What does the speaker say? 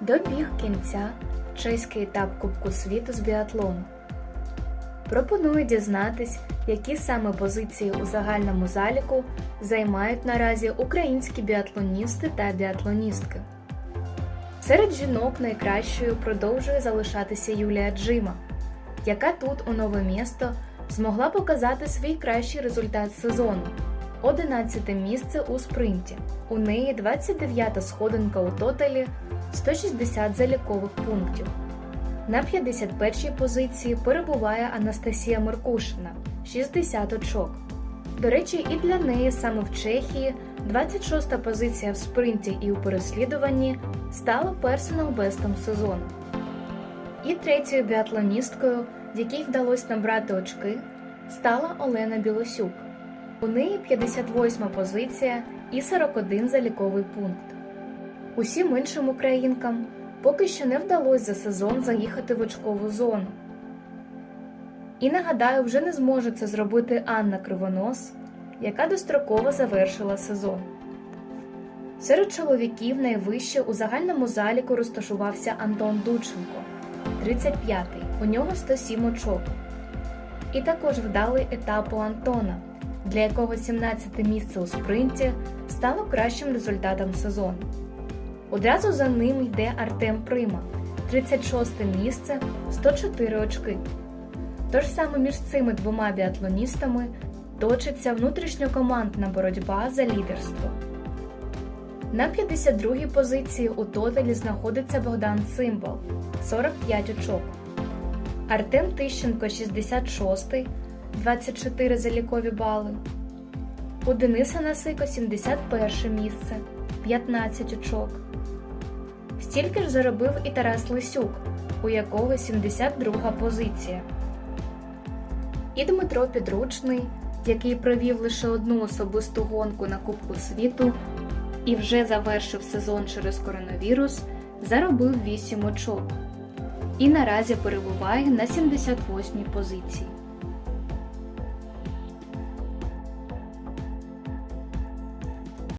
Добіг кінця чеський етап Кубку світу з біатлону. Пропоную дізнатись, які саме позиції у загальному заліку займають наразі українські біатлоністи та біатлоністки. Серед жінок найкращою продовжує залишатися Юлія Джима, яка тут у нове місто змогла показати свій кращий результат сезону 11 місце у спринті. У неї 29-та сходинка у тоталі 160 залікових пунктів. На 51-й позиції перебуває Анастасія Меркушина 60 очок. До речі, і для неї саме в Чехії 26-та позиція в спринті і у переслідуванні стала персонал-бестом сезону. І третьою біатлоністкою, якій вдалося набрати очки, стала Олена Білосюк. У неї 58 позиція і 41 заліковий пункт. Усім іншим українкам поки що не вдалося за сезон заїхати в очкову зону. І нагадаю, вже не зможе це зробити Анна Кривонос, яка достроково завершила сезон. Серед чоловіків найвище у загальному заліку розташувався Антон Дудченко, 35-й, у нього 107 очок. І також вдалий етап у Антона, для якого 17 місце у спринті стало кращим результатом сезону. Одразу за ним йде Артем Прима, 36 місце, 104 очки. Тож саме між цими двома біатлоністами точиться внутрішньокомандна боротьба за лідерство. На 52-й позиції у тоталі знаходиться Богдан Цимбал 45 очок. Артем Тищенко 66, 24 залікові бали. У Дениса Насико 71 місце 15 очок. Стільки ж заробив і Тарас Лисюк, у якого 72 позиція. І Дмитро Підручний, який провів лише одну особисту гонку на Кубку світу і вже завершив сезон через коронавірус, заробив 8 очок і наразі перебуває на 78 позиції.